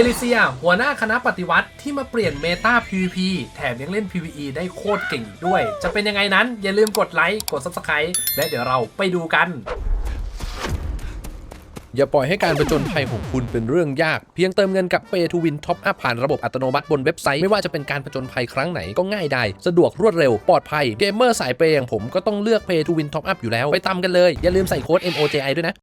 เอลิเซีย หัวหน้าคณะปฏิวัติที่มาเปลี่ยนเมตา PVP แถมยังเล่น PVE ได้โคตรเก่งอีกด้วย จะเป็นยังไงนั้น อย่าลืมกดไลค์ กด Subscribe และเดี๋ยวเราไปดูกัน อย่าปล่อยให้การประจนภัยของคุณเป็นเรื่องยาก เพียงเติมเงินกับ Pay to Win Top Up ผ่านระบบอัตโนมัติบนเว็บไซต์ ไม่ว่าจะเป็นการประจนภัยครั้งไหนก็ง่ายได้ สะดวกรวดเร็วปลอดภัยเกมเมอร์สายเปย์อย่างผมก็ต้องเลือก Pay to Win Top Up อยู่แล้วไปตามกันเลยอย่าลืมใส่โค้ด MOJI ด้วยนะ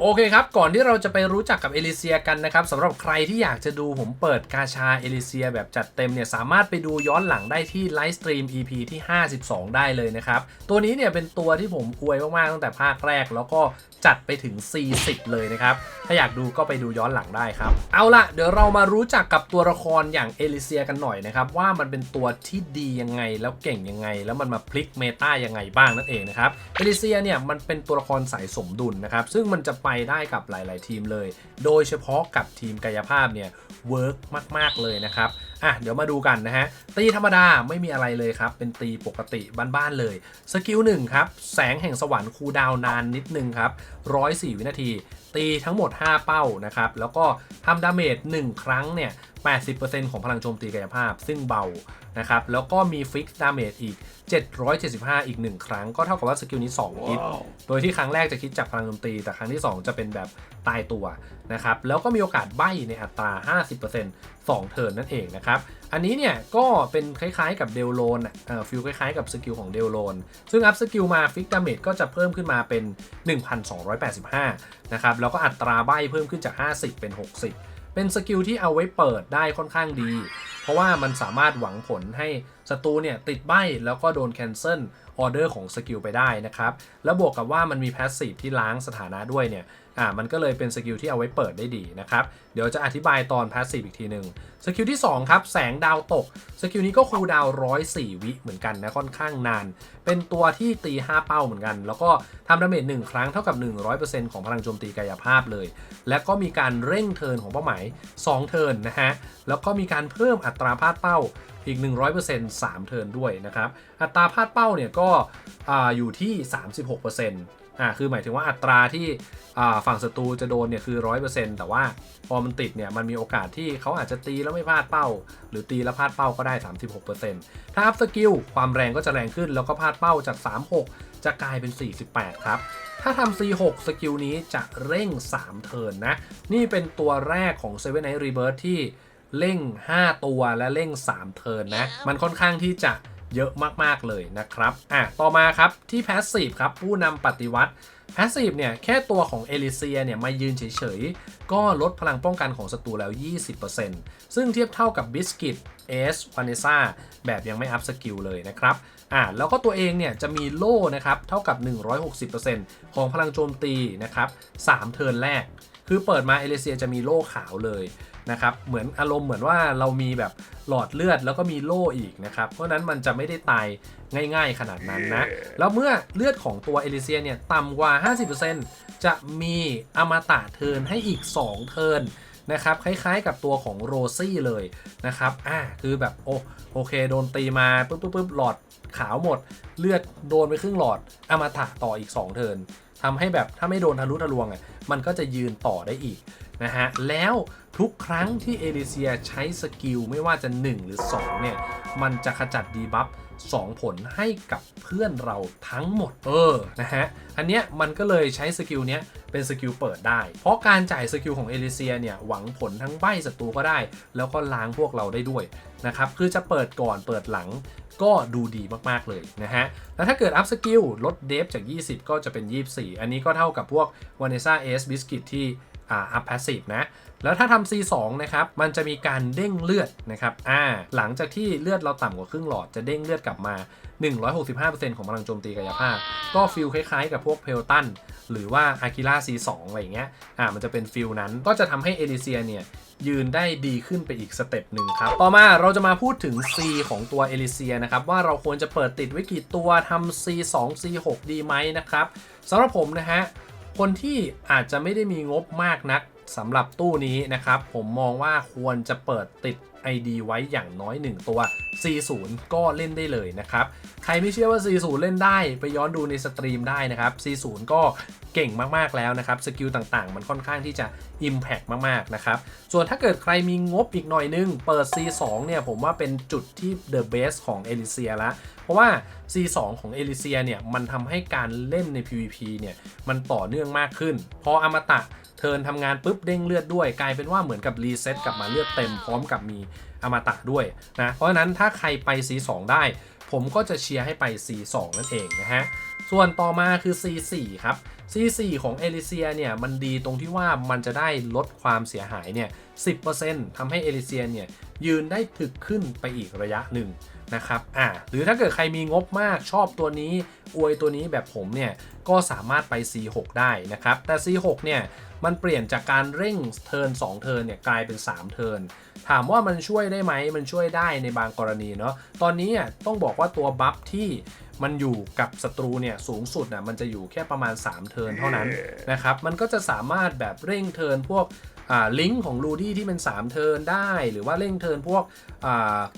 โอเคครับ ก่อนที่เราจะไปรู้จักกับเอลิเซียกันนะครับสำหรับใครที่อยากจะดูผมเปิดกาชาเอลิเซียแบบจัดเต็มเนี่ยสามารถไปดูย้อนหลังได้ที่ไลฟ์สตรีม EP ที่ 52 ได้เลยนะครับ ตัวนี้เนี่ยเป็นตัวที่ผมอวยมาก ๆ ตั้งแต่ภาคแรก แล้วก็จัดไปถึง 40 เลยนะครับ ถ้าอยากดูก็ไปดูย้อนหลังได้ครับ เอาล่ะเดี๋ยวเรามารู้จักกับตัวละครอย่างเอลิเซียกันหน่อยนะครับ ว่ามันเป็นตัวที่ดียังไงแล้วเก่งยังไง แล้วมันมาพลิกเมตายังไงบ้างนั่นเองนะครับเอลิเซียเนี่ยมันเป็นตัวละครสายสมดุลนะครับซึ่งมันจะไปได้กับหลาย ๆ ทีมเลย โดยเฉพาะกับทีมกายภาพเนี่ยเวิร์กมาก ๆ เลยนะครับ อะ เดี๋ยวมาดูกันนะฮะ ตีธรรมดาไม่มีอะไรเลยครับ เป็นตีปกติบ้าน ๆ เลย สกิลหนึ่งครับ แสงแห่งสวรรค์คูดาวน์นานนิดนึงครับ104 วินาที ตีทั้งหมด 5 เป้านะครับ แล้วก็ทำดาเมจ1ครั้งเนี่ย 80%ของพลังโจมตีกายภาพ ซึ่งเบานะครับ แล้วก็มีฟิกซ์ดาเมจอีก 775 อีก 1 ครั้ง ก็เท่ากับว่าสกิลนี้2ฮิตโดยที่ครั้งแรกจะคิดจากพลังโจมตี แต่ครั้งที่ 2 จะเป็นแบบตายตัวนะครับ แล้วก็มีโอกาสใบ้ในอัตรา 50% 2 เทิร์นนั่นเองนะครับ อันนี้เนี่ยก็เป็นคล้ายๆกับเดลโลนเอ่อฟิลคล้ายๆกับสกิลของเดลโลน ซึ่งอัพสกิลมาฟิกดาเมจก็จะเพิ่มขึ้นมาเป็น 1,285 นะครับ แล้วก็อัตราใบ้เพิ่มขึ้นจาก 50 เป็น 60 เป็นสกิลที่เอาไว้เปิดได้ค่อนข้างดี เพราะว่ามันสามารถหวังผลให้ศัตรูเนี่ยติดใบ้แล้วก็โดนแคนเซิลออเดอร์ของสกิลไปได้นะครับ แล้วบวกกับว่ามันมีแพสซีฟที่ล้างสถานะด้วยเนี่ย อ่ามันก็เลยเป็นสกิลที่เอาไว้เปิดได้ดีนะครับ เดี๋ยวจะอธิบายตอนพาสซีฟอีกทีหนึ่งสกิลที่ 2 ครับ แสงดาวตก สกิลนี้ก็คูลดาวน์104วิเหมือนกันนะ ค่อนข้างนาน เป็นตัวที่ตี 5 เป้าเหมือนกัน แล้วก็ทำดาเมจ1ครั้งเท่ากับ 100%ของพลังโจมตีกายภาพเลย และก็มีการเร่งเทินของเป้าหมาย 2 เทินนะฮะ แล้วก็มีการเพิ่มอัตราพลาดเป้าอีก 100% 3 เทิร์นด้วยนะครับ อัตราพลาดเป้าเนี่ยก็อ่าอยู่ที่ 36% อ่าคือหมายถึงว่าอัตราที่ฝั่งศัตรูจะโดนเนี่ยคือ 100%แต่ว่าพอมันติดเนี่ยมันมีโอกาสที่เขาอาจจะตีแล้วไม่พลาดเป้า หรือตีแล้วพลาดเป้าก็ได้ 36%ถ้าอัพสกิลความแรงก็จะแรงขึ้นแล้วก็พลาดเป้าจาก 36 จะกลายเป็น 48 ครับ ถ้าทำ C6 สกิลนี้จะเร่ง 3 เทิร์นนะ นี่เป็นตัวแรกของ Seven Night Rebirth ที่เร่ง 5 ตัวและเร่ง 3 เทิร์นนะ มันค่อนข้างที่จะ เยอะมากๆเลยนะครับอะต่อมาครับที่ Passive ครับผู้นำปฏิวัติ Passive เนี่ยแค่ตัวของเอลิเซียเนี่ยมายืนเฉยๆ ก็ลดพลังป้องกันของศัตรูแล้ว 20%ซึ่งเทียบเท่ากับบิสกิตเอสวานิซ่าแบบยังไม่อัพสกิลเลยนะครับอ่าแล้วก็ตัวเองเนี่ยจะมีโล่นะครับเท่ากับ 160%ของพลังโจมตีนะครับ3เทิร์นแรก คือเปิดมาเอเลเซียจะมีโล่ขาวเลย นะครับ เหมือนอารมณ์เหมือนว่าเรามีแบบหลอดเลือดแล้วก็มีโล่อีกนะครับ เพราะฉะนั้นมันจะไม่ได้ตายง่ายๆขนาดนั้นนะ แล้วเมื่อเลือดของตัวเอลิเซียเนี่ยต่ำกว่า 50%จะมีอมตะเทิร์นให้อีก 2 เทิร์นนะครับคล้ายๆกับตัวของโรซี่เลยนะครับอ่าคือแบบโอโอเค โดนตีมาปุ๊บปุ๊บปุ๊บหลอดขาวหมด เลือดโดนไปครึ่งหลอดอมตะต่ออีก 2 เทิร์นทำให้แบบถ้าไม่โดนทะลุทะลวงอะ มันก็จะยืนต่อได้อีกนะฮะแล้วทุกครั้งที่เอลิเซียใช้สกิลไม่ว่าจะ 1 หรือ 2 เนี่ย มันจะขจัดดีบัฟ2 ผลให้กับเพื่อนเราทั้งหมดเออนะฮะอันเนี้ยมันก็เลยใช้สกิลเนี้ยเป็นสกิลเปิดได้ เพราะการจ่ายสกิลของเอลิเซียเนี่ยหวังผลทั้งใบศัตรูก็ได้ แล้วก็ล้างพวกเราได้ด้วยนะครับคือจะเปิดก่อนเปิดหลังก็ดูดีมาก ๆ เลยนะฮะ แล้วถ้าเกิดอัพสกิลลดเดฟจาก 20 ก็จะเป็น 24 อันนี้ก็เท่ากับพวก v a n e s s a S Biscuit ที่อ่า up passive นะ แล้วถ้าทำ C2 นะครับ มันจะมีการเด้งเลือดนะครับอ่าหลังจากที่เลือดเราต่ำกว่าครึ่งหลอดจะเด้งเลือดกลับมา 165%ของพลังโจมตีกายภาพ ก็ฟิลคล้ายๆ กับพวกเพลตันหรือว่าอากิล่า C2 อะไรอย่างเงี้ยอ่ามันจะเป็นฟิลนั้นก็จะทำให้เอลิเซียเนี่ยยืนได้ดีขึ้นไปอีกสเต็ปหนึ่งครับ ต่อมาเราจะมาพูดถึง C ของตัวเอลิเซียนะครับ ว่าเราควรจะเปิดติดไว้กี่ตัวทำ C2 C6 ดีไหมนะครับสำหรับผมนะฮะ คนที่อาจจะไม่ได้มีงบมากนักสำหรับตู้นี้นะครับ ผมมองว่าควรจะเปิดติด ID ไว้อย่างน้อย 1 ตัว C0 ก็เล่นได้เลยนะครับ ใครไม่เชื่อว่า C0 เล่นได้ไปย้อนดูในสตรีมได้นะครับ C0 ก็เก่งมาก ๆ แล้วนะครับ สกิลต่างๆ มันค่อนข้างที่จะ Impact มาก ๆ นะครับ ส่วนถ้าเกิดใครมีงบอีกหน่อยนึง เปิด C2 เนี่ย ผมว่าเป็นจุดที่ The Best ของเอลิเซียละเพราะว่า C2 ของเอลิเซียเนี่ย มันทำให้การเล่นใน PVP เนี่ย มันต่อเนื่องมากขึ้น พออมตะเทินทำงานปุ๊บเด้งเลือดด้วย กลายเป็นว่าเหมือนกับรีเซ็ตกลับมาเลือดเต็มพร้อมกับมีอมตะด้วยนะ เพราะฉะนั้นถ้าใครไป C2 ได้ ผมก็จะเชียร์ให้ไป C2 นั่นเองนะฮะ ส่วนต่อมาคือ C4 ครับ C4 ของเอลิเซียเนี่ย มันดีตรงที่ว่ามันจะได้ลดความเสียหายเนี่ย 10%ทำให้เอลิเซียเนี่ยยืนได้ถึกขึ้นไปอีกระยะหนึ่ง นะครับอ่าหรือถ้าเกิดใครมีงบมากชอบตัวนี้อวยตัวนี้แบบผมเนี่ย ก็สามารถไป C6 ได้นะครับ แต่ C6 เนี่ย มันเปลี่ยนจากการเร่งเทิร์น2เทิร์นเนี่ย กลายเป็น 3 เทิร์นถามว่ามันช่วยได้ไหมมันช่วยได้ในบางกรณีเนาะตอนนี้ต้องบอกว่าตัวบัฟที่มันอยู่กับศัตรูเนี่ยสูงสุดน่ะมันจะอยู่แค่ประมาณ 3 เทิร์นเท่านั้นนะครับ มันก็จะสามารถแบบเร่งเทิร์นพวก ลิงก์ของลูดี้ที่เป็น 3 เทิร์นได้ หรือว่าเร่งเทิร์นพวก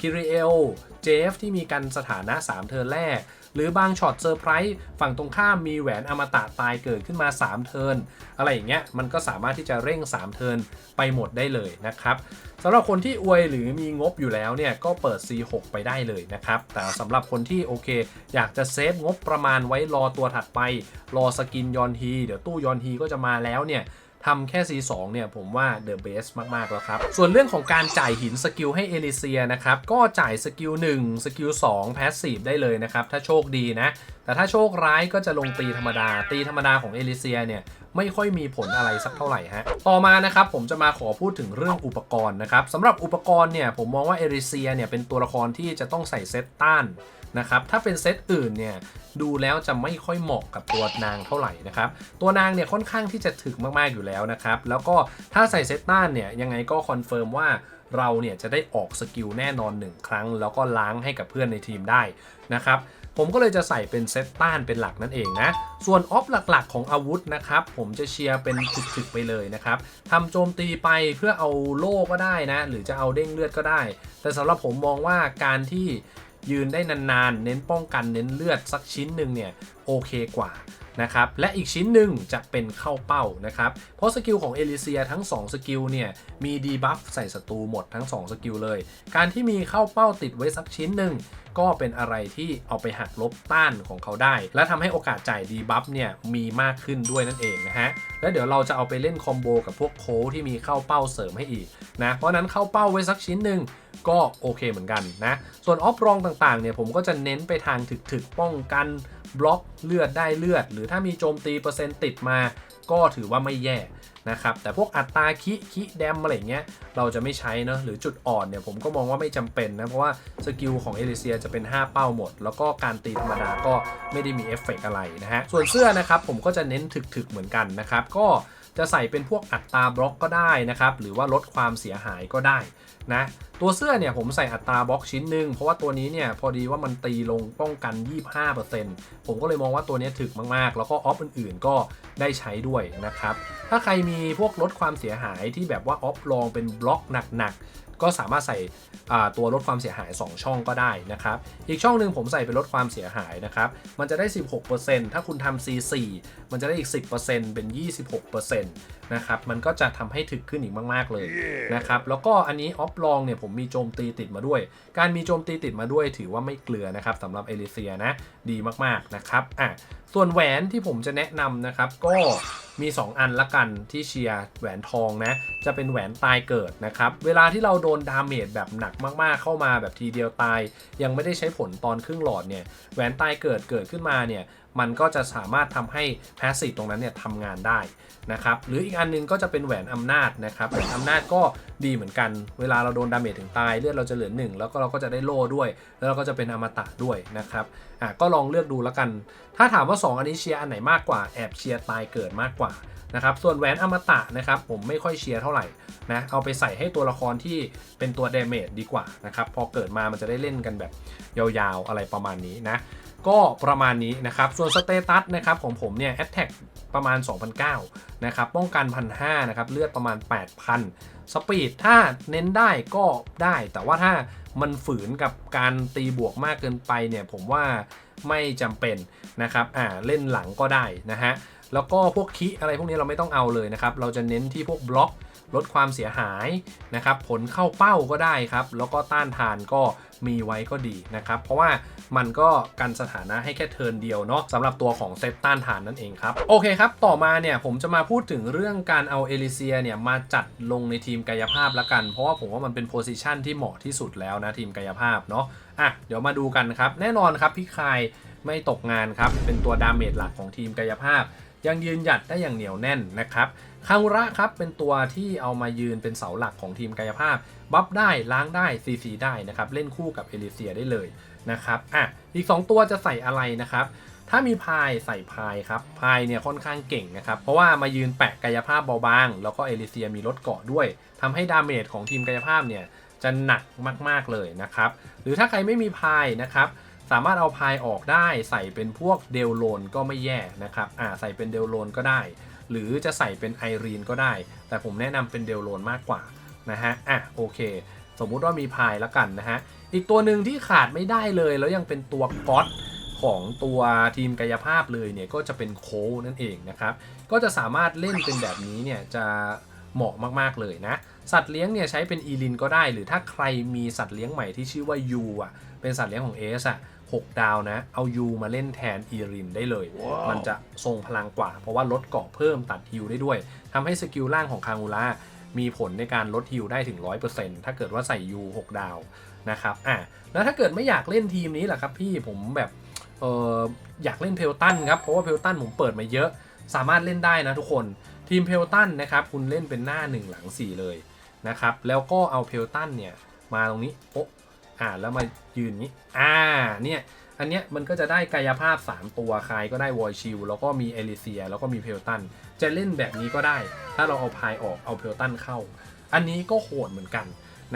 คิริเอลเจฟที่มีกันสถานะ 3 เทิร์นแรก หรือบางช็อตเซอร์ไพรส์ฝั่งตรงข้ามมีแหวนอมตะตายเกิดขึ้นมา 3 เทิร์นอะไรอย่างเงี้ยมันก็สามารถที่จะเร่ง 3 เทิร์นไปหมดได้เลยนะครับสำหรับคนที่อวยหรือมีงบอยู่แล้วเนี่ยก็เปิด C6 ไปได้เลยนะครับ แต่สำหรับคนที่โอเค อยากจะเซฟงบประมาณไว้รอตัวถัดไป รอสกินยอนฮีเดี๋ยวตู้ยอนฮีก็จะมาแล้วเนี่ย ทำแค่ C2 เนี่ยผมว่า The Best มากๆแล้วครับ ส่วนเรื่องของการจ่ายหินสกิลให้เอลิเซียนะครับก็จ่ายสกิล1สกิล2 Passive ได้เลยนะครับ ถ้าโชคดีนะ แต่ถ้าโชคร้ายก็จะลงตีธรรมดา ตีธรรมดาของเอลิเซียเนี่ยไม่ค่อยมีผลอะไรสักเท่าไหร่ฮะ ต่อมานะครับผมจะมาขอพูดถึงเรื่องอุปกรณ์นะครับสำหรับอุปกรณ์เนี่ยผมมองว่าเอริเซียเนี่ยเป็นตัวละครที่จะต้องใส่เซตต้าน นะครับ ถ้าเป็นเซตอื่นเนี่ยดูแล้วจะไม่ค่อยเหมาะกับตัวนางเท่าไหร่นะครับ ตัวนางเนี่ยค่อนข้างที่จะถึกมากๆอยู่แล้วนะครับ แล้วก็ถ้าใส่เซตต้านเนี่ยยังไงก็คอนเฟิร์มว่าเราเนี่ยจะได้ออกสกิลแน่นอน 1 ครั้ง แล้วก็ล้างให้กับเพื่อนในทีมได้นะครับผมก็เลยจะใส่เป็นเซตต้านเป็นหลักนั่นเองนะ ส่วนออฟหลักๆของอาวุธนะครับ ผมจะเชียร์เป็นถึกๆไปเลยนะครับทำโจมตีไปเพื่อเอาโล่ก็ได้นะ หรือจะเอาเด้งเลือดก็ได้ แต่สำหรับผมมองว่าการที่ ยืนได้นานๆ เน้นป้องกันเน้นเลือดสักชิ้นหนึ่งเนี่ยโอเคกว่า นะครับและอีกชิ้นหนึ่งจะเป็นเข้าเป้านะครับเพราะสกิลของเอลิเซียทั้ง 2 สกิลเนี่ยมีดีบัฟใส่ศัตรูหมดทั้ง 2 สกิลเลย การที่มีเข้าเป้าติดไว้สักชิ้นหนึ่งก็เป็นอะไรที่เอาไปหักลบต้านของเขาได้ และทำให้โอกาสจ่ายดีบัฟเนี่ยมีมากขึ้นด้วยนั่นเองนะฮะ แล้วเดี๋ยวเราจะเอาไปเล่นคอมโบกับพวกโค้ที่มีเข้าเป้าเสริมให้อีกนะ เพราะฉะนั้นเข้าเป้าไว้สักชิ้นหนึ่งก็โอเคเหมือนกันนะ ส่วนออฟรองต่างๆเนี่ยผมก็จะเน้นไปทางถึกๆป้องกันบล็อกเลือดได้เลือด หรือถ้ามีโจมตีเปอร์เซ็นต์ติดมาก็ถือว่าไม่แย่นะครับแต่พวกอัตราคิคิแดมอะไรเงี้ยเราจะไม่ใช้เนาะหรือจุดอ่อนเนี่ยผมก็มองว่าไม่จำเป็นนะเพราะว่าสกิลของเอลิเซียจะเป็น 5 เป้าหมด แล้วก็การตีธรรมดาก็ไม่ได้มีเอฟเฟกต์อะไรนะฮะส่วนเสื้อนะครับผมก็จะเน้นถึกๆเหมือนกันนะครับก็ จะใส่เป็นพวกอัตราบล็อกก็ได้นะครับ หรือว่าลดความเสียหายก็ได้นะ ตัวเสื้อเนี่ยผมใส่อัตราบล็อกชิ้นหนึ่งเพราะว่าตัวนี้เนี่ยพอดีว่ามันตีลงป้องกัน 25%ผมก็เลยมองว่าตัวนี้ถึกมากๆ แล้วก็ออฟอื่นๆก็ได้ใช้ด้วยนะครับ ถ้าใครมีพวกลดความเสียหายที่แบบว่าออฟลองเป็นบล็อกหนักๆ ก็สามารถใส่อ่าตัวลดความเสียหาย 2 ช่องก็ได้นะครับ อีกช่องหนึ่งผมใส่เป็นลดความเสียหายนะครับ มันจะได้ 16%ถ้าคุณทำ C4 มันจะได้อีก 10%เป็น 26%นะครับ มันก็จะทำให้ถึกขึ้นอีกมาก ๆ เลยนะครับ แล้วก็อันนี้ออฟลองเนี่ยผมมีโจมตีติดมาด้วย การมีโจมตีติดมาด้วยถือว่าไม่เกลือนะครับสำหรับเอลิเซียนะ ดีมาก ๆ นะครับ อะ ส่วนแหวนที่ผมจะแนะนำนะครับก็ มี 2 อันละกันที่เชียร์แหวนทองนะ จะเป็นแหวนตายเกิดนะครับ เวลาที่เราโดนดาเมจแบบหนักมากๆ เข้ามาแบบทีเดียวตาย ยังไม่ได้ใช้ผลตอนครึ่งหลอดเนี่ยแหวนตายเกิดเกิดขึ้นมาเนี่ย มันก็จะสามารถทำให้แพสซีฟตรงนั้นเนี่ยทำงานได้นะครับหรืออีกอันหนึงก็จะเป็นแหวนอำนาจนะครับแหวนอำนาจก็ดีเหมือนกัน เวลาเราโดนดาเมจถึงตายเลือดเราจะเหลือหนึ่งแล้วก็เราก็จะได้โล่ด้วย แล้วเราก็จะเป็นอมตะด้วยนะครับอะก็ลองเลือกดูแล้วกัน ถ้าถามว่า 2 อันนี้เชียร์อันไหนมากกว่าแอบเชียร์ตายเกิดมากกว่านะครับส่วนแหวนอมตะนะครับผมไม่ค่อยเชียร์เท่าไหร่นะเอาไปใส่ให้ตัวละครที่เป็นตัวเดเมจดีกว่านะครับพอเกิดมามันจะได้เล่นกันแบบยาวๆอะไรประมาณนี้นะ ก็ประมาณนี้นะครับ ส่วนสเตตัสนะครับของผมเนี่ยแอตแทกประมาณ 2,009นะครับ ป้องกัน 1,500นะครับ เลือดประมาณ 8,000 สปีดถ้าเน้นได้ก็ได้ แต่ว่าถ้ามันฝืนกับการตีบวกมากเกินไปเนี่ย ผมว่าไม่จำเป็นนะครับ อ่า เล่นหลังก็ได้นะฮะ แล้วก็พวกคิอะไรพวกนี้เราไม่ต้องเอาเลยนะครับ เราจะเน้นที่พวกบล็อกลดความเสียหายนะครับ ผลเข้าเป้าก็ได้ครับ แล้วก็ต้านทานก็มีไว้ก็ดีนะครับ เพราะว่า มันก็กันสถานะให้แค่เทิร์นเดียวเนาะสำหรับตัวของเซตต้านทานนั่นเองครับ โอเคครับ ต่อมาเนี่ยผมจะมาพูดถึงเรื่องการเอาเอลิเซียเนี่ยมาจัดลงในทีมกายภาพละกัน เพราะว่าผมว่ามันเป็นโพซิชันที่เหมาะที่สุดแล้วนะทีมกายภาพเนาะอะเดี๋ยวมาดูกันครับ แน่นอนครับพี่คายไม่ตกงานครับ เป็นตัวดาเมจหลักของทีมกายภาพ ยังยืนหยัดได้อย่างเหนียวแน่นนะครับคางุระครับเป็นตัวที่เอามายืนเป็นเสาหลักของทีมกายภาพ บัฟได้ล้างได้ซีซีได้นะครับ เล่นคู่กับเอลิเซียได้เลย นะครับอะอีก 2 ตัวจะใส่อะไรนะครับ ถ้ามีพายใส่พายครับพายเนี่ยค่อนข้างเก่งนะครับ เพราะว่ามายืนแปะกายภาพเบาบาง แล้วก็เอลิเซียมีรถเกาะด้วยทำให้ดาเมจของทีมกายภาพเนี่ยจะหนักมากๆเลยนะครับ หรือถ้าใครไม่มีพายนะครับสามารถเอาพายออกได้ใส่เป็นพวกเดลโลนก็ไม่แย่นะครับอ่าใส่เป็นเดลโลนก็ได้ หรือจะใส่เป็นไอรีนก็ได้ แต่ผมแนะนำเป็นเดลโลนมากกว่านะฮะอะโอเค สมมุติว่ามีพายแล้วกันนะฮะ อีกตัวหนึ่งที่ขาดไม่ได้เลยแล้วยังเป็นตัวก๊อตของตัวทีมกายภาพเลยเนี่ยก็จะเป็นโคลนั่นเองนะครับ ก็จะสามารถเล่นเป็นแบบนี้เนี่ยจะเหมาะมากๆเลยนะ สัตว์เลี้ยงเนี่ยใช้เป็นอีลินก็ได้ หรือถ้าใครมีสัตว์เลี้ยงใหม่ที่ชื่อว่ายูอะเป็นสัตว์เลี้ยงของเอสอะ6ดาวนะ เอายูมาเล่นแทนอีรินได้เลยมันจะทรงพลังกว่า เพราะว่าลดเกาะเพิ่มตัดฮิลได้ด้วยทำให้สกิลล่างของคางูล่ามีผลในการลดฮิลได้ถึง 100%ถ้าเกิดว่าใส่ยู6ดาว นะครับอะแล้วถ้าเกิดไม่อยากเล่นทีมนี้แหละครับพี่ผมแบบเอออยากเล่นเพลตันครับเพราะว่าเพลตันผมเปิดมาเยอะสามารถเล่นได้นะทุกคนทีมเพลตันนะครับคุณเล่นเป็นหน้า 1 หลัง 4 เลยนะครับแล้วก็เอาเพลตันเนี่ยมาตรงนี้โป๊ะอ่าแล้วมายืนนี้อ่าเนี่ยอันเนี้ยมันก็จะได้กายภาพ 3 ตัวคายก็ได้วอยชิลแล้วก็มีเอลิเซีย แล้วก็มีเพลตัน จะเล่นแบบนี้ก็ได้ ถ้าเราเอาพายออกเอาเพลตันเข้า อันนี้ก็โหดเหมือนกัน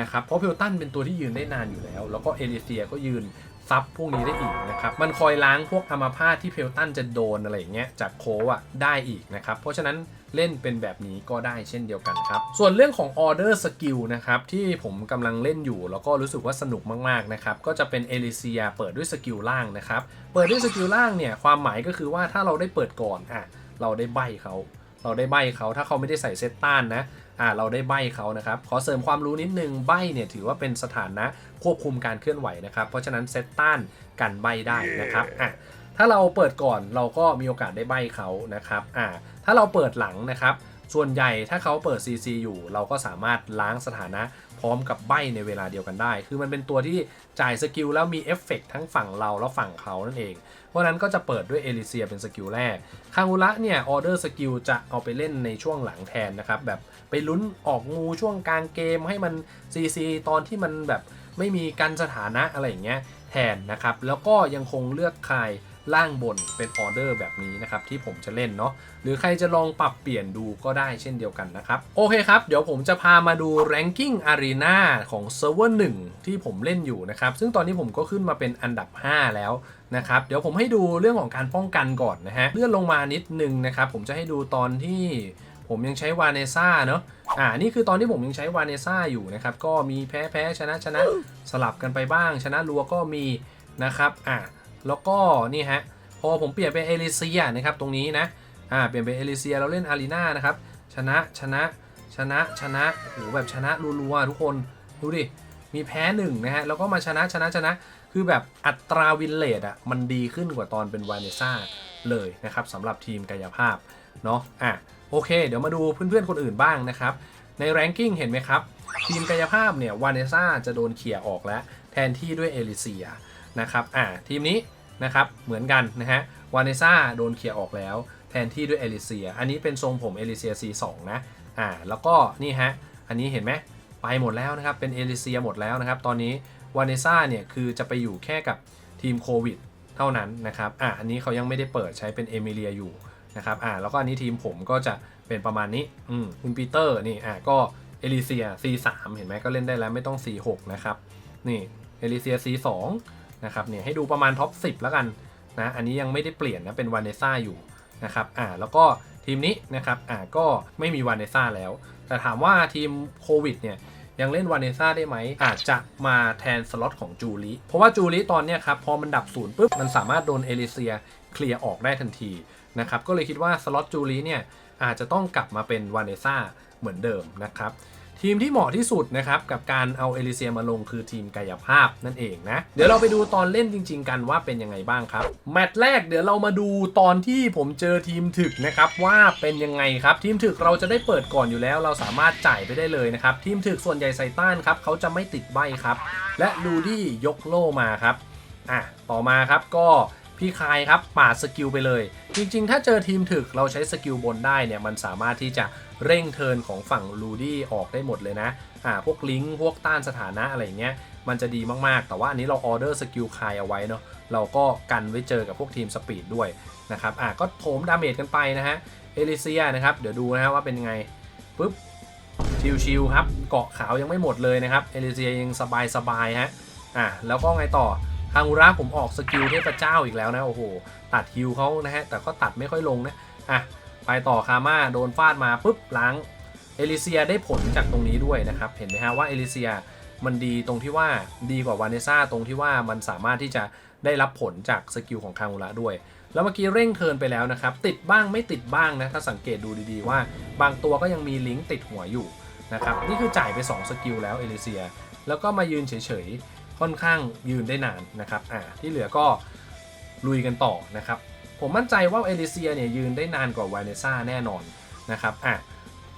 นะครับเพราะเพลตันเป็นตัวที่ยืนได้นานอยู่แล้ว แล้วก็เอลิเซียก็ยืนซับพวกนี้ได้อีกนะครับมันคอยล้างพวกอัมาพาตที่เพลตันจะโดนอะไรอย่างเงี้ยจากโคอะได้อีกนะครับเพราะฉะนั้นเล่นเป็นแบบนี้ก็ได้เช่นเดียวกันครับ ส่วนเรื่องของออเดอร์สกิลนะครับที่ผมกำลังเล่นอยู่แล้วก็รู้สึกว่าสนุกมากๆนะครับก็จะเป็นเอลิเซียเปิดด้วยสกิลล่างนะครับเปิดด้วยสกิลล่างเนี่ยความหมายก็คือว่าถ้าเราได้เปิดก่อนอะเราได้ใบเขาเราได้ใบเขาถ้าเขาไม่ได้ใส่เซตต้านนะ อ่าเราได้ใบเขานะครับ ขอเสริมความรู้นิดนึงใบเนี่ยถือว่าเป็นสถานะควบคุมการเคลื่อนไหวนะครับ เพราะฉะนั้นเซตต้านกันใบได้นะครับอะถ้าเราเปิดก่อนเราก็มีโอกาสได้ใบเขานะครับอ่าถ้าเราเปิดหลังนะครับ ส่วนใหญ่ถ้าเขาเปิด CC อยู่ เราก็สามารถล้างสถานะพร้อมกับใบในเวลาเดียวกันได้ คือมันเป็นตัวที่จ่ายสกิลแล้วมีเอฟเฟกต์ทั้งฝั่งเราและฝั่งเขานั่นเอง เพราะฉะนั้นก็จะเปิดด้วยเอลิเซียเป็นสกิลแรก คางูระเนี่ยออเดอร์สกิลจะเอาไปเล่นในช่วงหลังแทนนะครับ แบบ ไปลุ้นออกงูช่วงกลางเกมให้มัน CC ตอนที่มันแบบไม่มีกันสถานะอะไรอย่างเงี้ยแทนนะครับ แล้วก็ยังคงเลือกคายล่างบนเป็นออเดอร์แบบนี้นะครับ ที่ผมจะเล่นเนาะหรือใครจะลองปรับเปลี่ยนดูก็ได้เช่นเดียวกันนะครับ โอเคครับ เดี๋ยวผมจะพามาดู Ranking Arena ของเซิร์ฟเวอร์1ที่ผมเล่นอยู่นะครับ ซึ่งตอนนี้ผมก็ขึ้นมาเป็นอันดับ 5 แล้วนะครับ เดี๋ยวผมให้ดูเรื่องของการป้องกันก่อนนะฮะเลื่อนลงมานิดนึงนะครับ ผมจะให้ดูตอนที่ ผมยังใช้วาเนซ่าเนาะอ่านี่คือตอนที่ผมยังใช้วาเนซ่าอยู่นะครับ ก็มีแพ้แพ้ชนะชนะสลับกันไปบ้าง ชนะรัวก็มีนะครับอ่าแล้วก็นี่ฮะพอผมเปลี่ยนเป็นเอลิเซียนะครับตรงนี้นะอ่าเปลี่ยนเป็นเอลิเซียเราเล่นอารีนานะครับชนะชนะชนะชนะโหแบบชนะรัวๆทุกคนดูดิมีแพ้หนึ่งนะฮะแล้วก็มาชนะชนะชนะคือแบบอัตราวินเลดอะมันดีขึ้นกว่าตอนเป็นวาเนซ่าเลยนะครับสำหรับทีมกายภาพเนาะอะ โอเค เดี๋ยวมาดูเพื่อนๆคนอื่นบ้างนะครับ ในแรงกิ้งเห็นไหมครับ ทีมกายภาพเนี่ยวาเนซ่าจะโดนเขี่ยออกแล้วแทนที่ด้วยเอลิเซียนะครับอ่าทีมนี้นะครับเหมือนกันนะฮะวาเนซ่าโดนเคลียร์ออกแล้ว แทนที่ด้วยเอลิเซีย อันนี้เป็นทรงผมเอลิเซีย C2 นะอ่าแล้วก็นี่ฮะอันนี้เห็นไหมไปหมดแล้วนะครับเป็นเอลิเซียหมดแล้วนะครับตอนนี้วาเนซ่าเนี่ยคือจะไปอยู่แค่กับทีมโควิดเท่านั้นนะครับอ่าอันนี้เขายังไม่ได้เปิดใช้เป็นเอมิเลียอยู่ นะครับอ่าแล้วก็อันนี้ทีมผมก็จะเป็นประมาณนี้อืมคุณปีเตอร์นี่อะก็เอลิเซีย C3 เห็นไหมก็เล่นได้แล้วไม่ต้อง C6 นะครับนี่เอลิเซีย C2 นะครับเนี่ยให้ดูประมาณท็อป 10 แล้วกันนะอันนี้ยังไม่ได้เปลี่ยนนะเป็นวานเนซ่าอยู่นะครับอ่าแล้วก็ทีมนี้นะครับอ่าก็ไม่มีวานเนซ่าแล้ว แต่ถามว่าทีมโควิดเนี่ย ยังเล่นวานเนซ่าได้ไหม อาจจะมาแทนสล็อตของจูริเพราะว่าจูริตอนเนี้ยครับ พอมันดับศูนย์ปุ๊บ มันสามารถโดนเอลิเซียเคลียร์ออกได้ทันทีนะครับก็เลยคิดว่าสล็อตจูริเนี่ยอาจจะต้องกลับมาเป็นวานเนซ่าเหมือนเดิมนะครับ ทีมที่เหมาะที่สุดนะครับกับการเอาเอลิเซียมาลงคือทีมกายภาพนั่นเองนะ เดี๋ยวเราไปดูตอนเล่นจริง ๆ กันว่าเป็นยังไงบ้างครับ แมตช์แรกเดี๋ยวเรามาดูตอนที่ผมเจอทีมถึกนะครับว่าเป็นยังไงครับ ทีมถึกเราจะได้เปิดก่อนอยู่แล้ว เราสามารถจ่ายไปได้เลยนะครับทีมถึกส่วนใหญ่ไซต้านครับเขาจะไม่ติดใบครับ และลูดี้ยกโล่มาครับอะต่อมาครับก็ พี่คายครับปาดสกิลไปเลย จริงๆ ถ้าเจอทีมถึกเราใช้สกิลบนได้เนี่ยมันสามารถที่จะเร่งเทิร์นของฝั่งลูดี้ออกได้หมดเลยนะอ่าพวกลิงก์พวกต้านสถานะอะไรเงี้ยมันจะดีมากๆ แต่ว่าอันนี้เราออเดอร์สกิลคายเอาไว้เนาะเราก็กันไว้เจอกับพวกทีมสปีดด้วยนะครับอ่าก็โถมดาเมจกันไปนะฮะเอลิเซียนะครับเดี๋ยวดูนะฮะว่าเป็นยังไงปุ๊บชิวๆครับเกาะขาวยังไม่หมดเลยนะครับเอลิเซียยังสบายๆฮะอะแล้วก็ไงต่อ ทางอุระผมออกสกิลเทพเจ้าอีกแล้วนะโอ้โห ตัดฮิวเขานะฮะ แต่ก็ตัดไม่ค่อยลงนะ อะ ไปต่อคาม่าโดนฟาดมาปุ๊บล้างเอลิเซียได้ผลจากตรงนี้ด้วยนะครับ เห็นไหมฮะว่าเอลิเซียมันดีตรงที่ว่าดีกว่าวานเนซ่าตรงที่ว่ามันสามารถที่จะได้รับผลจากสกิลของคางูระด้วย แล้วเมื่อกี้เร่งเทินไปแล้วนะครับ ติดบ้างไม่ติดบ้างนะ ถ้าสังเกตดูดีๆว่า บางตัวก็ยังมีลิงก์ติดหัวอยู่นะครับ นี่คือจ่ายไป 2 สกิลแล้วเอลิเซีย แล้วก็มายืนเฉย ค่อนข้างยืนได้นานนะครับอ่าที่เหลือก็ลุยกันต่อนะครับ ผมมั่นใจว่าเอลิเซียเนี่ยยืนได้นานกว่าวาเนซ่าแน่นอนนะครับอะ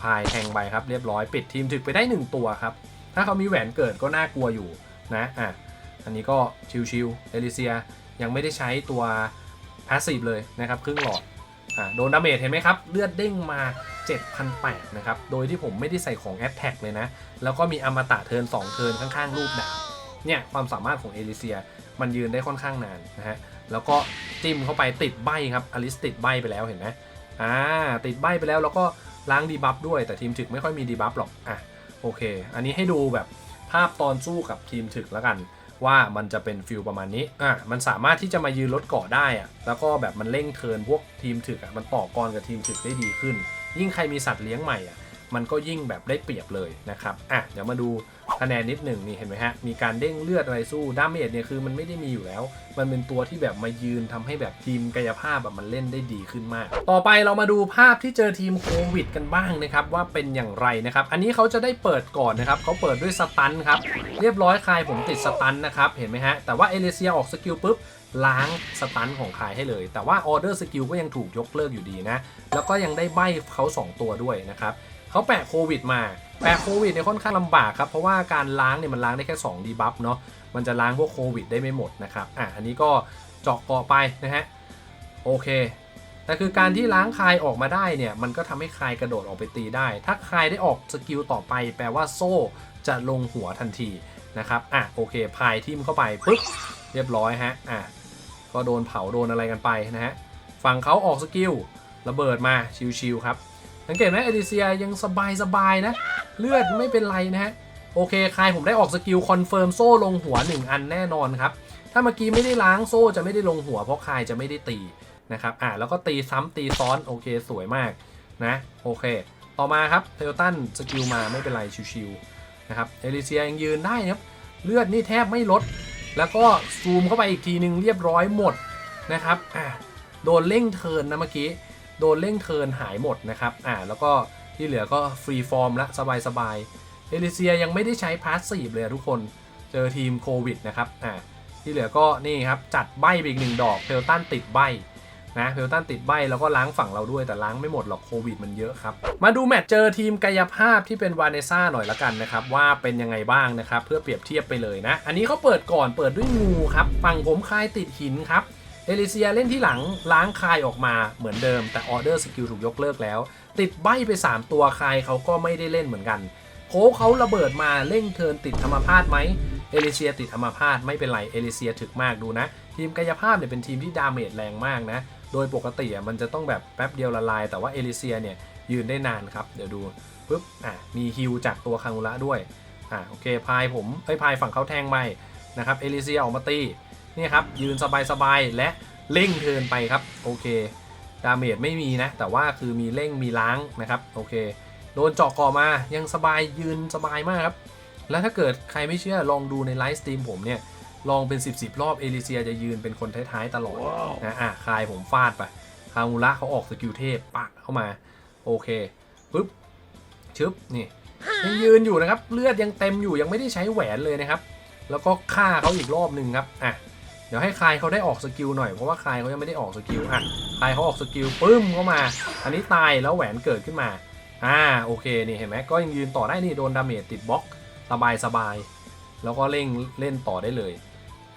พายแทงไปครับเรียบร้อยปิดทีมถึกไปได้ 1 ตัวครับ ถ้าเขามีแหวนเกิดก็น่ากลัวอยู่นะอะอันนี้ก็ชิวๆเอลิเซียยังไม่ได้ใช้ตัวพาสซีฟเลยนะครับครึ่งหลอดอะโดนดาเมจเห็นไหมครับ เลือดเด้งมา 7,800นะครับ โดยที่ผมไม่ได้ใส่ของแอ t แท็กเลยนะ แล้วก็มีอมตะเทิร์น2เทิร์นข้างๆ รูปดาบ เนี่ยความสามารถของเอลิเซียมันยืนได้ค่อนข้างนานนะฮะ แล้วก็จิ้มเข้าไปติดใบครับอลิสติดใบไปแล้วเห็นไหมอ่าติดใบไปแล้วแล้วก็ล้างดีบัฟด้วยแต่ทีมถึกไม่ค่อยมีดีบัฟหรอกอะโอเค อันนี้ให้ดูแบบภาพตอนสู้กับทีมถึกแล้วกัน ว่ามันจะเป็นฟิลประมาณนี้อะมันสามารถที่จะมายืนรถเกาะได้อะแล้วก็แบบมันเร่งเทินพวกทีมถึกอะมันต่อกรกับทีมถึกได้ดีขึ้น ยิ่งใครมีสัตว์เลี้ยงใหม่อะ มันก็ยิ่งแบบได้เปรียบเลยนะครับอะเดี๋ยวมาดูคะแนนนิดหนึ่งนี่เห็นไหมฮะ มีการเด้งเลือดอะไรสู้ดาเมจเนี่ยคือมันไม่ได้มีอยู่แล้ว มันเป็นตัวที่แบบมายืนทำให้แบบทีมกายภาพแบบมันเล่นได้ดีขึ้นมาก ต่อไปเรามาดูภาพที่เจอทีมโควิดกันบ้างนะครับ ว่าเป็นอย่างไรนะครับ อันนี้เขาจะได้เปิดก่อนนะครับเขาเปิดด้วยสตันครับ เรียบร้อยคายผมติดสตันนะครับ เห็นไหมฮะ แต่ว่าเอเลเซียออกสกิลปุ๊บล้างสตันของคายให้เลย แต่ว่าออเดอร์สกิลก็ยังถูกยกเลิกอยู่ดีนะ แล้วก็ยังได้ใบเขา 2 ตัวด้วยนะครับ เขาแปะโควิดมา แปะโควิดเนี่ยค่อนข้างลำบากครับ เพราะว่าการล้างเนี่ยมันล้างได้แค่2ดีบัฟเนาะ มันจะล้างพวกโควิดได้ไม่หมดนะครับ อะ อันนี้ก็เจาะเกาะไปนะฮะ โอเค แต่คือการที่ล้างคายออกมาได้เนี่ย มันก็ทำให้คายกระโดดออกไปตีได้ ถ้าคายได้ออกสกิลต่อไป แปลว่าโซ่จะลงหัวทันทีนะครับ อะ โอเค พายทิมเข้าไปปุ๊บ เรียบร้อยฮะ อะ ก็โดนเผาโดนอะไรกันไปนะฮะ ฝั่งเขาออกสกิลระเบิดมาชิวๆครับ สังเกตไหมเอดิเซียยังสบายๆนะ เลือดไม่เป็นไรนะฮะ โอเคคายผมได้ออกสกิลคอนเฟิร์มโซ่ลงหัว 1 อันแน่นอนครับ ถ้าเมื่อกี้ไม่ได้ล้างโซ่จะไม่ได้ลงหัว เพราะคายจะไม่ได้ตีนะครับอะแล้วก็ตีซ้ำตีซ้อนโอเคสวยมากนะโอเค ต่อมาครับเทลตันสกิลมาไม่เป็นไรชิวๆนะครับเอลิเซียยังยืนได้นะครับเลือดนี่แทบไม่ลด แล้วก็ซูมเข้าไปอีกทีนึงเรียบร้อยหมดนะครับอะโดนเร่งเทินนะเมื่อกี้ โดนเร่งเทินหายหมดนะครับอ่าแล้วก็ที่เหลือก็ฟรีฟอร์มละสบายๆเอลิเซียยังไม่ได้ใช้พาสซีฟเลยทุกคนเจอทีมโควิดนะครับอ่าที่เหลือก็นี่ครับจัดใบไปอีกหนึ่งดอกเพลตันติดใบนะเพลตันติดใบแล้วก็ล้างฝั่งเราด้วยแต่ล้างไม่หมดหรอกโควิดมันเยอะครับ มาดูแมตช์เจอทีมกายภาพที่เป็นวาเนซ่าหน่อยละกันนะครับ ว่าเป็นยังไงบ้างนะครับ เพื่อเปรียบเทียบไปเลยนะ อันนี้เขาเปิดก่อนเปิดด้วยงูครับฝั่งผมคายติดหินครับ เอลิเซียเล่นที่หลังล้างคายออกมาเหมือนเดิม แต่ออเดอร์สกิลถูกยกเลิกแล้ว ติดใบไป 3 ตัวคายเขาก็ไม่ได้เล่นเหมือนกัน โค้เขาระเบิดมาเร่งเทินติดธรรมพาตไหมเอลิเซียติดธรรมพาตไม่เป็นไรเอลิเซียถึกมากดูนะ ทีมกายภาพเนี่ยเป็นทีมที่ดาเมจแรงมากนะ โดยปกติอะมันจะต้องแบบแป๊บเดียวละลาย แต่ว่าเอลิเซียเนี่ยยืนได้นานครับเดี๋ยวดูปุ๊บอะมีฮิวจากตัวคางูระด้วยอะโอเคพายผมไอ้ยพายฝั่งเขาแทงไปนะครับเอลิเซียออกมาตี นี่ครับยืนสบายๆและเร่งเทิร์นไปครับโอเคดาเมจไม่มีนะ แต่ว่าคือมีเร่งมีล้างนะครับโอเค โดนเจาะก่อมายังสบายยืนสบายมากครับ แล้วถ้าเกิดใครไม่เชื่อลองดูในไลฟ์สตรีมผมเนี่ย ลองเป็น 10บสรอบเอลิเซียจะยืนเป็นคนท้ายๆตลอดนะอะคายผมฟาดไปคามูระเขาออกสกิลเทพปักเข้ามา โอเคปึ๊บชึบนี่ยังยืนอยู่นะครับ เลือดยังเต็มอยู่ยังไม่ได้ใช้แหวนเลยนะครับ แล้วก็ฆ่าเขาอีกรอบหนึ่งครับอะเดี๋ยวให้คายเขาได้ออกสกิลหน่อยเพราะว่าคายเขายังไม่ได้ออกสกิลอะคายเขาออกสกิลปึ้มเข้ามา อันนี้ตายแล้วแหวนเกิดขึ้นมาอ่าโอเคนี่เห็นไหมก็ยังยืนต่อได้นี่โดนดาเมจติดบล็อกสบายสบายๆแล้วก็เร่งเล่นต่อได้เลย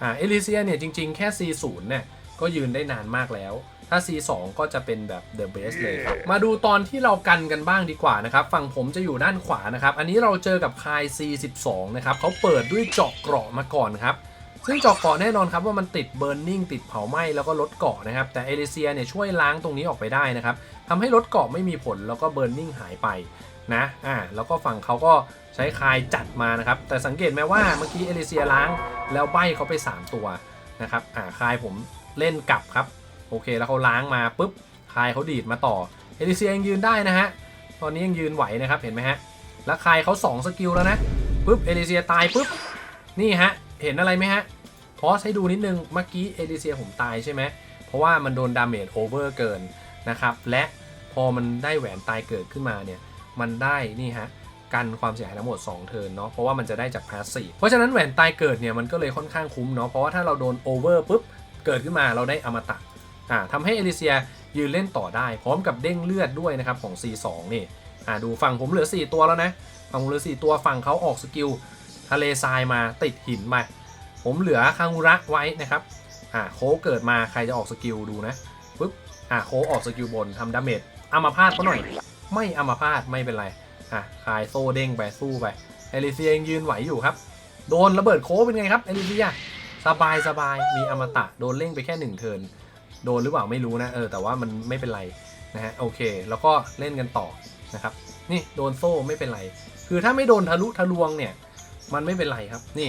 อ่าเอลิเซียเนี่ยจริงๆ แค่ C0 เนี่ยก็ยืนได้นานมากแล้ว ถ้า C2 ก็จะเป็นแบบ The Best เลยครับ มาดูตอนที่เรากันกันบ้างดีกว่านะครับ ฝั่งผมจะอยู่ด้านขวานะครับ อันนี้เราเจอกับคาย C12 นะครับเขาเปิดด้วยเจาะเกราะมาก่อนครับ ซึ่งเจาะเกาะแน่นอนครับว่ามันติดเบิร์นนิ่งติดเผาไหม้แล้วก็ลดเกาะนะครับ แต่เอลิเซียเนี่ยช่วยล้างตรงนี้ออกไปได้นะครับทำให้ลดเกาะไม่มีผลแล้วก็เบิร์นนิ่งหายไปนะอ่าแล้วก็ฝั่งเขาก็ใช้คายจัดมานะครับ แต่สังเกตไหมว่าเมื่อกี้เอลิเซียล้างแล้วใบเขาไป 3 ตัวนะครับอ่าคายผมเล่นกลับครับโอเคแล้วเขาล้างมาปุ๊บคายเขาดีดมาต่อเอลิเซียยังยืนได้นะฮะ ตอนนี้ยังยืนไหวนะครับ เห็นไหมฮะ แล้วคายเขา2สกิลแล้วนะ ปุ๊บ เอลิเซียตายปุ๊บ นี่ฮะ เห็นอะไรไหมฮะ พอสให้ดูนิดนึงเมื่อกี้เอลิเซียผมตายใช่ไหมเพราะว่ามันโดนดาเมจโอเวอร์เกินนะครับ และพอมันได้แหวนตายเกิดขึ้นมาเนี่ย มันได้นี่ฮะกันความเสียหายทั้งหมด 2 เทิร์นเนาะเพราะว่ามันจะได้จากพาสซีฟเพราะฉะนั้นแหวนตายเกิดเนี่ยมันก็เลยค่อนข้างคุ้มเนาะเพราะว่าถ้าเราโดนโอเวอร์ปุ๊บเกิดขึ้นมาเราได้อมตะอ่าทำให้เอลิเซียยืนเล่นต่อได้ พร้อมกับเด้งเลือดด้วยนะครับของ C2 นี่อ่าดูฝั่งผมเหลือ 4 ตัวแล้วนะฝั่งผมเหลือ 4 ตัวฝั่งเขาออกสกิลทะเลทรายมาติดหินไป ผมเหลือคางูระไว้นะครับอ่าโคเกิดมาใครจะออกสกิลดูนะปึ๊บอ่าโคออกสกิลบนทำดาเมจอามาพาดเขาหน่อย ไม่อามาพาดไม่เป็นไรอะคายโซเด้งไปสู้ไปเอลิเซียยังยืนไหวอยู่ครับ โดนระเบิดโคเป็นไงครับเอลิเซียสบายสบายมีอมตะโดนเล่งไปแค่หนึ่งเทิร์นโดนหรือเปล่าไม่รู้นะเออแต่ว่ามันไม่เป็นไรนะฮะโอเค แล้วก็เล่นกันต่อนะครับ นี่โดนโซ่ไม่เป็นไร คือถ้าไม่โดนทะลุทะลวงเนี่ย มันไม่เป็นไรครับ นี่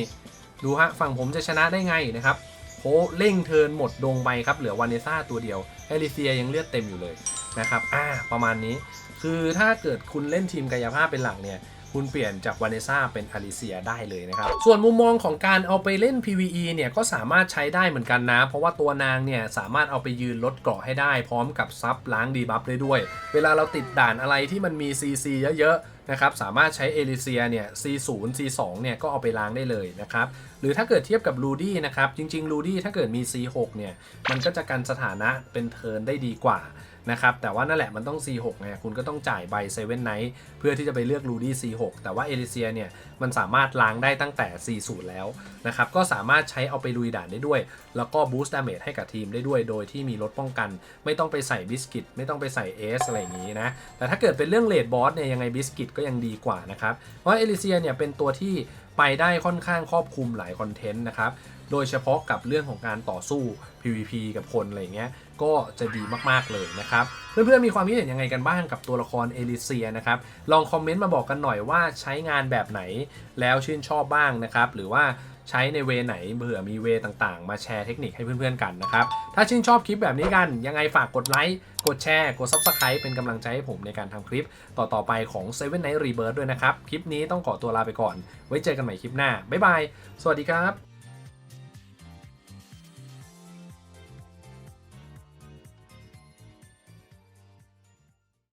ดูฮะฝั่งผมจะชนะได้ไงนะครับโคเร่งเทินหมดดงไปครับเหลือวานเนซ่าตัวเดียวเอลิเซียยังเลือดเต็มอยู่เลยนะครับอ่าประมาณนี้ คือถ้าเกิดคุณเล่นทีมกายภาพเป็นหลักเนี่ยคุณเปลี่ยนจากวานเนซ่าเป็นอลิเซียได้เลยนะครับ ส่วนมุมมองของการเอาไปเล่น PVE เนี่ยก็สามารถใช้ได้เหมือนกันนะ เพราะว่าตัวนางเนี่ยสามารถเอาไปยืนลดเกราะให้ได้ พร้อมกับซับล้างดีบัฟได้ด้วย เวลาเราติดด่านอะไรที่มันมี CC เยอะๆนะครับสามารถใช้เอลิเซียเนี่ย C0 C2 เนี่ยก็เอาไปล้างได้เลยนะครับ หรือถ้าเกิดเทียบกับลูดี้นะครับ จริงๆลูดี้ถ้าเกิดมี C6 เนี่ย มันก็จะกันสถานะเป็นเทิร์นได้ดีกว่านะครับ แต่ว่านั่นแหละมันต้อง C6 ไงคุณก็ต้องจ่ายใบเซเว่นไนท์เพื่อที่จะไปเลือกลูดี้ C6 แต่ว่าเอลิเซียเนี่ย มันสามารถล้างได้ตั้งแต่ C0 แล้วนะครับ ก็สามารถใช้เอาไปลุยด่านได้ด้วย แล้วก็บูสต์ดาเมจให้กับทีมได้ด้วย โดยที่มีลดป้องกัน ไม่ต้องไปใส่บิสกิต ไม่ต้องไปใส่เอสอะไรอย่างนี้นะ แต่ถ้าเกิดเป็นเรื่องเลดบอสเนี่ยยังไงบิสกิตก็ยังดีกว่านะครับ เพราะเอลิเซียเนี่ยเป็นตัวที่ ไปได้ค่อนข้างครอบคลุมหลายคอนเทนต์นะครับ โดยเฉพาะกับเรื่องของการต่อสู้ PVP กับคนอะไรเงี้ย ก็จะดีมากๆเลยนะครับ เพื่อนๆมีความคิดเห็นยังไงกันบ้างกับตัวละครเอลิเซียนะครับ ลองคอมเมนต์มาบอกกันหน่อยว่าใช้งานแบบไหนแล้วชื่นชอบบ้างนะครับ หรือว่า ใช้ในเวไหนเผื่อมีเวต่างๆ มาแชร์เทคนิคให้เพื่อนๆกันนะครับ ถ้าชื่นชอบคลิปแบบนี้กัน ยังไงฝากกดไลค์ กดแชร์ กด Subscribe เป็นกำลังใจให้ผมในการทำคลิปต่อๆไปของ Seven Night Rebirth ด้วยนะครับ คลิปนี้ต้องขอตัวลาไปก่อน ไว้เจอกันใหม่คลิปหน้า บ๊ายบาย สวัสดีครับ